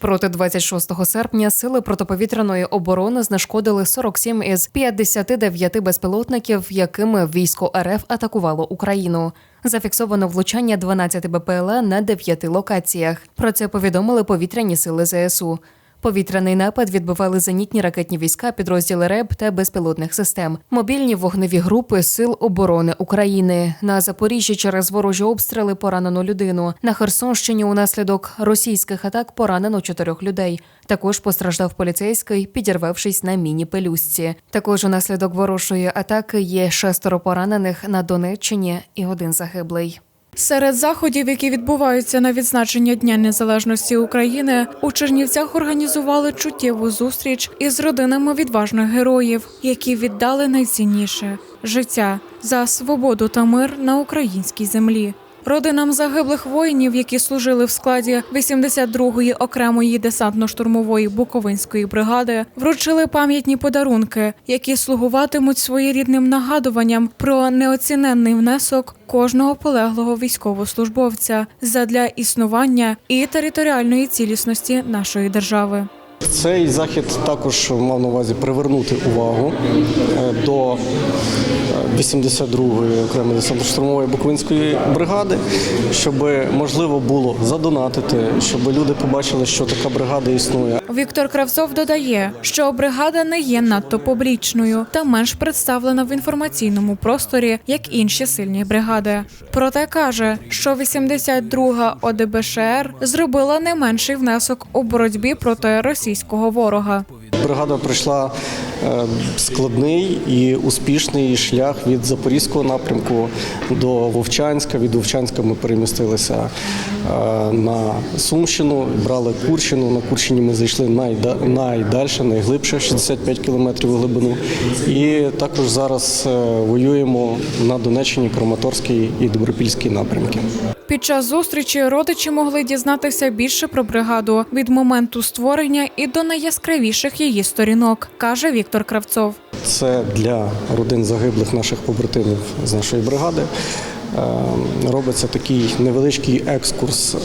Проти 26 серпня сили протиповітряної оборони знешкодили 47 із 59 безпілотників, якими військо РФ атакувало Україну. Зафіксовано влучання 12 БПЛА на 9 локаціях. Про це повідомили повітряні сили ЗСУ. Повітряний напад відбивали зенітні ракетні війська, підрозділи РЕБ та безпілотних систем, мобільні вогневі групи Сил оборони України. На Запоріжжі через ворожі обстріли поранено людину. На Херсонщині унаслідок російських атак поранено чотирьох людей. Також постраждав поліцейський, підірвавшись на міні-пелюстці. Також унаслідок ворожої атаки є шестеро поранених на Донеччині і один загиблий. Серед заходів, які відбуваються на відзначення Дня Незалежності України, у Чернівцях організували чуттєву зустріч із родинами відважних героїв, які віддали найцінніше життя за свободу та мир на українській землі. Родинам загиблих воїнів, які служили в складі 82-ї окремої десантно-штурмової Буковинської бригади, вручили пам'ятні подарунки, які слугуватимуть своєрідним нагадуванням про неоціненний внесок кожного полеглого військовослужбовця задля існування і територіальної цілісності нашої держави. Цей захід також мав на увазі привернути увагу е, до 82-ї окремої десантно-штурмової Буковинської бригади, щоб можливо було задонатити, щоб люди побачили, що така бригада існує. Віктор Кравцов додає, що бригада не є надто публічною та менш представлена в інформаційному просторі, як інші сильні бригади. Проте каже, що 82-га ОДБШР зробила не менший внесок у боротьбі проти російського ворога. Бригада пройшла е, складний і успішний шлях від Запорізького напрямку до Вовчанська. Від Вовчанська ми перемістилися е, на Сумщину, брали Курщину. На Курщині ми зайшли найдальше, найглибше, 65 кілометрів глибину. І також зараз е, воюємо на Донеччині, Краматорський і Добропільський напрямки. Під час зустрічі родичі могли дізнатися більше про бригаду від моменту створення і до найяскравіших її сторінок, каже Віктор Кравцов. Це для родин загиблих наших побратимів з нашої бригади. Е, Робиться такий невеличкий екскурс е,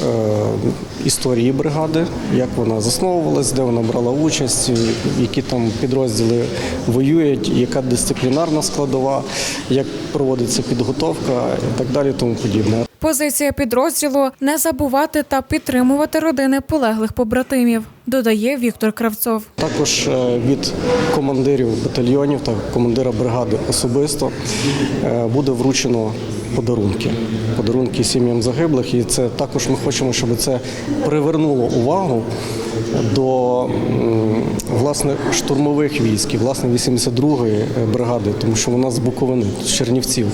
історії бригади, як вона засновувалась, де вона брала участь, які там підрозділи воюють, яка дисциплінарна складова, як проводиться підготовка і так далі, тому подібне. Позиція підрозділу не забувати та підтримувати родини полеглих побратимів, додає Віктор Кравцов. Також е, від командирів батальйонів та командира бригади особисто е, буде вручено подарунки. Подарунки сім'ям загиблих. І це також ми хочемо, щоб це привернуло увагу до власне штурмових військ, і, власне 82-ї бригади, тому що вона з Буковини, з Чернівців.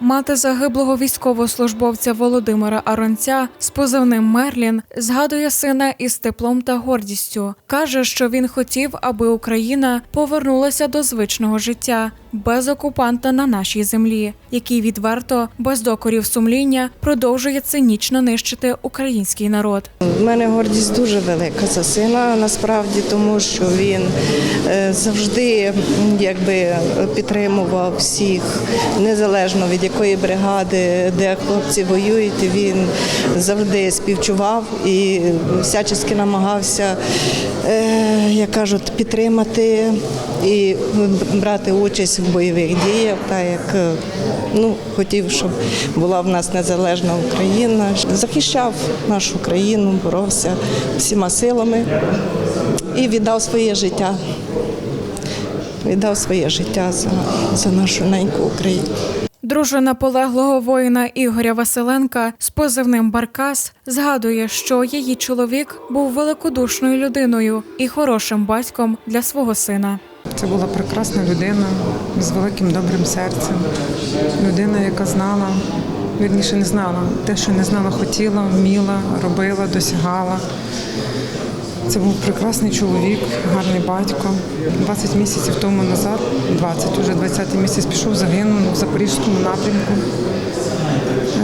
Мати загиблого військовослужбовця Володимира Аронця з позивним Мерлін згадує сина із теплом та гордістю. Каже, що він хотів, аби Україна повернулася до звичного життя без окупанта на нашій землі, який відверто, без докорів сумління, продовжує цинічно нищити український народ. У мене гордість дуже велика за сина, насправді, тому що він е, завжди якби підтримував всіх, незалежно від якої бригади, де хлопці воюють. Він завжди співчував і всячески намагався, е, як кажуть, підтримати і брати участь в бойових діях, так як е, ну, хотів, щоб була в нас незалежна Україна. Захищав нашу країну, боровся всіма силами і віддав своє життя. Віддав своє життя за, за нашу неньку Україну. Дружина полеглого воїна Ігоря Василенка з позивним Баркас згадує, що її чоловік був великодушною людиною і хорошим батьком для свого сина. Це була прекрасна людина з великим добрим серцем. Людина, яка знала, вірніше не знала. Те, що не знала, хотіла, вміла, робила, досягала. Це був прекрасний чоловік, гарний батько. 20 місяців тому назад, 20, уже 20-й місяць пішов, загинув в Запорізькому напрямку.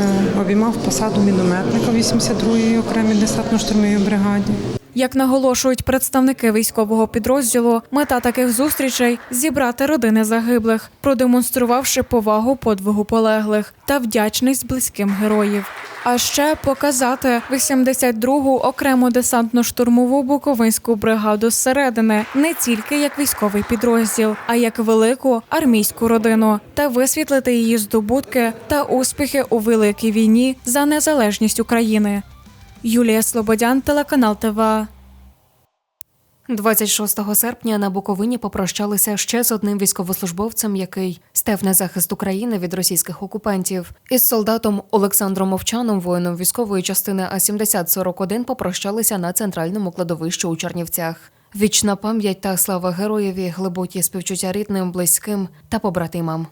Е, Обіймав посаду мінометника 82-ї окремій десантно-штурмовій бригаді. Як наголошують представники військового підрозділу, мета таких зустрічей зібрати родини загиблих, продемонструвавши повагу подвигу полеглих та вдячність близьким героїв. А ще показати 82-гу окрему десантно-штурмову буковинську бригаду зсередини не тільки як військовий підрозділ, а як велику армійську родину, та висвітлити її здобутки та успіхи у великій війні за незалежність України. Юлія Слободян, телеканал ТВА. 26 серпня на Буковині попрощалися ще з одним військовослужбовцем, який став на захист України від російських окупантів. Із солдатом Олександром Мовчаном, воїном військової частини А 7041 попрощалися на центральному кладовищі у Чернівцях. Вічна пам'ять та слава героєві, глибокі співчуття рідним, близьким та побратимам.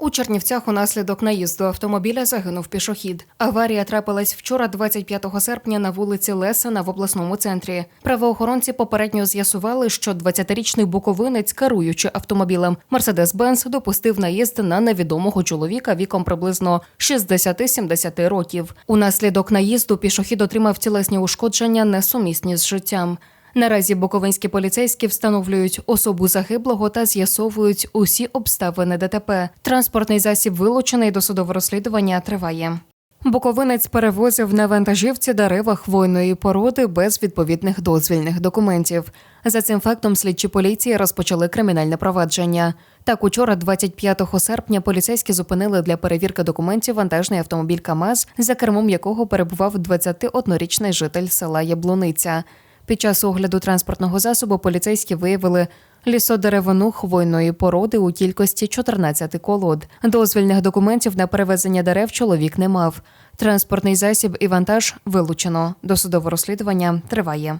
У Чернівцях унаслідок наїзду автомобіля загинув пішохід. Аварія трапилась вчора, 25 серпня, на вулиці Лесена в обласному центрі. Правоохоронці попередньо з'ясували, що 20-річний буковинець, керуючи автомобілем Мерседес-Бенц, допустив наїзд на невідомого чоловіка віком приблизно 60-70 років. Унаслідок наїзду пішохід отримав тілесні ушкодження, несумісні з життям. Наразі буковинські поліцейські встановлюють особу загиблого та з'ясовують усі обставини ДТП. Транспортний засіб вилучений до судового розслідування триває. Буковинець перевозив на вантажівці дерева хвойної породи без відповідних дозвільних документів. За цим фактом слідчі поліції розпочали кримінальне провадження. Так, учора, 25 серпня, поліцейські зупинили для перевірки документів вантажний автомобіль КАМАЗ, за кермом якого перебував 21-річний житель села Яблуниця. Під час огляду транспортного засобу поліцейські виявили лісодеревину хвойної породи у кількості 14 колод. Дозвільних документів на перевезення дерев чоловік не мав. Транспортний засіб і вантаж вилучено. Досудове розслідування триває.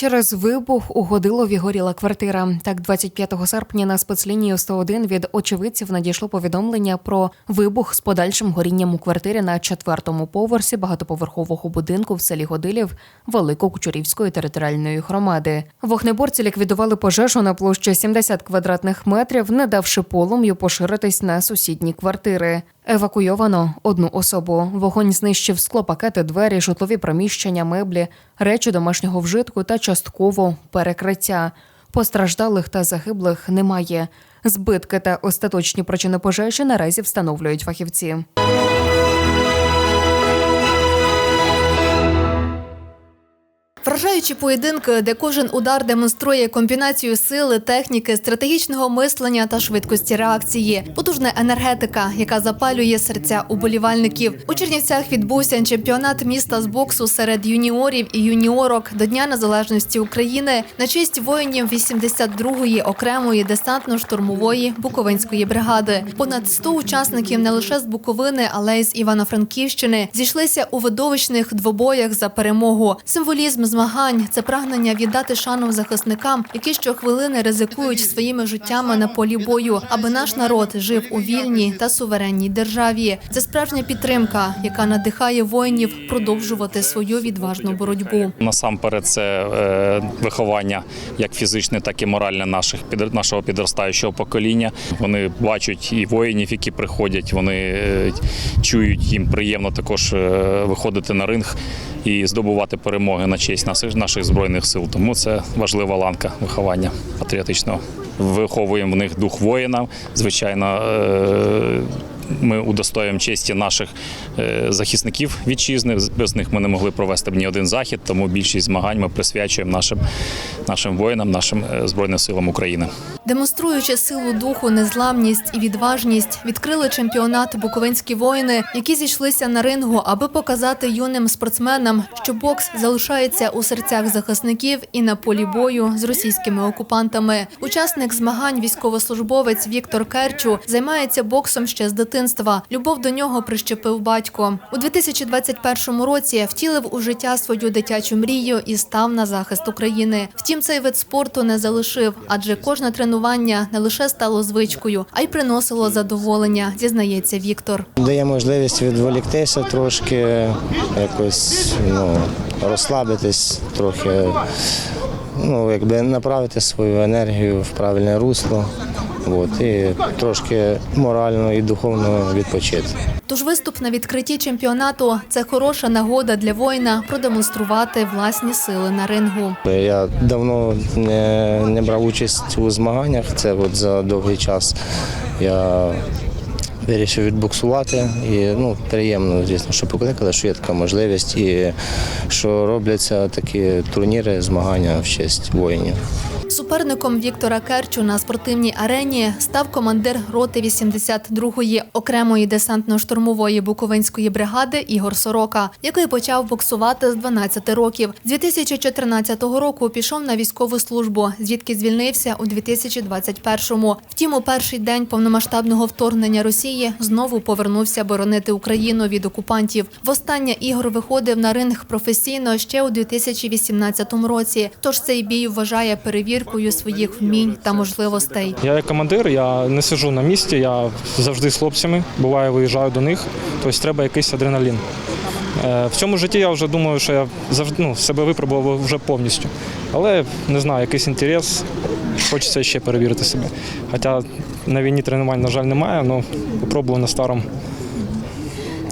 Через вибух у Годилові горіла квартира. Так, 25 серпня на спецлінію 101 від очевидців надійшло повідомлення про вибух з подальшим горінням у квартирі на четвертому поверсі багатоповерхового будинку в селі Годилів Великокучурівської територіальної громади. Вогнеборці ліквідували пожежу на площі 70 квадратних метрів, не давши полум'ю поширитись на сусідні квартири. Евакуйовано одну особу. Вогонь знищив скло, пакети, двері, житлові приміщення, меблі, речі домашнього вжитку та частково перекриття. Постраждалих та загиблих немає. Збитки та остаточні причини пожежі наразі встановлюють фахівці. Вражаючі поєдинки, де кожен удар демонструє комбінацію сили, техніки, стратегічного мислення та швидкості реакції, потужна енергетика, яка запалює серця уболівальників. У Чернівцях відбувся чемпіонат міста з боксу серед юніорів і юніорок до Дня Незалежності України на честь воїнів 82-ї окремої десантно-штурмової Буковинської бригади. Понад 100 учасників не лише з Буковини, але й з Івано-Франківщини зійшлися у видовищних двобоях за перемогу. Символізм змагань це прагнення віддати шану захисникам, які щохвилини ризикують своїми життями на полі бою, аби наш народ жив у вільній та суверенній державі. Це справжня підтримка, яка надихає воїнів продовжувати свою відважну боротьбу. Насамперед, це е, виховання як фізичне, так і моральне наших нашого підростаючого покоління. Вони бачать і воїнів, які приходять. Вони е, чують їм приємно також е, виходити на ринг і здобувати перемоги на честь наших збройних сил. Тому це важлива ланка виховання патріотичного. Виховуємо в них дух воїна. Звичайно. Е, ми удостоюємо честі наших е, захисників вітчизни. Без них ми не могли провести б ні один захід, тому більшість змагань ми присвячуємо нашим, нашим воїнам, нашим е, збройним силам України. Демонструючи силу духу, незламність і відважність, відкрили чемпіонат буковинські воїни, які зійшлися на рингу, аби показати юним спортсменам, що бокс залишається у серцях захисників і на полі бою з російськими окупантами. Учасник змагань, військовослужбовець Віктор Керчу, займається боксом ще з дитинства. Любов до нього прищепив батько. У 2021 році втілив у життя свою дитячу мрію і став на захист України. Втім, цей вид спорту не залишив, адже кожне тренування не лише стало звичкою, а й приносило задоволення, зізнається Віктор. Дає можливість відволіктися трошки, якось ну, розслабитись трохи, ну, якби направити свою енергію в правильне русло. От, і трошки морально і духовно відпочити. Тож виступ на відкритті чемпіонату це хороша нагода для воїна продемонструвати власні сили на рингу. Я давно не, не брав участь у змаганнях. Це от за довгий час я вирішив відбуксувати. І ну, приємно, звісно, що покликали, що є така можливість і що робляться такі турніри, змагання в честь воїнів. Суперником Віктора Керчу на спортивній арені став командир роти 82-ї окремої десантно-штурмової буковинської бригади Ігор Сорока, який почав боксувати з 12 років. З 2014 року пішов на військову службу, звідки звільнився у 2021-му. Втім, у перший день повномасштабного вторгнення Росії знову повернувся боронити Україну від окупантів. Востаннє Ігор виходив на ринг професійно ще у 2018 році. Тож цей бій вважає перевіркою своїх вмінь та можливостей. Я як командир, я не сиджу на місці, я завжди з хлопцями, буває, виїжджаю до них, тобто треба якийсь адреналін. Е, В цьому житті я вже думаю, що я завжди ну, себе випробував вже повністю. Але не знаю, якийсь інтерес, хочеться ще перевірити себе. Хоча на війні тренувань, на жаль, немає, але спробую на старому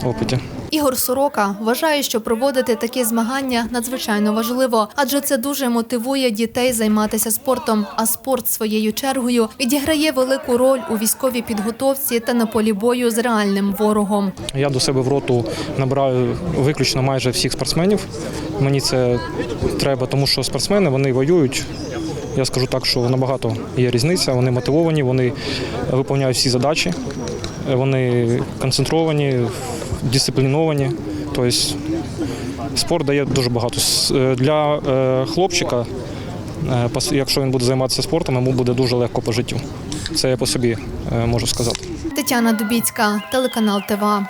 опиті. Ігор Сорока вважає, що проводити такі змагання надзвичайно важливо, адже це дуже мотивує дітей займатися спортом. А спорт своєю чергою відіграє велику роль у військовій підготовці та на полі бою з реальним ворогом. Я до себе в роту набираю виключно майже всіх спортсменів. Мені це треба, тому що спортсмени вони воюють. Я скажу так, що набагато є різниця. Вони мотивовані, вони виконують всі задачі, вони концентровані, дисципліновані. Тобто спорт дає дуже багато. Е, Для е, хлопчика, е, якщо він буде займатися спортом, йому буде дуже легко по життю. Це я по собі можу сказати. Тетяна Дубіцька, телеканал ТВА.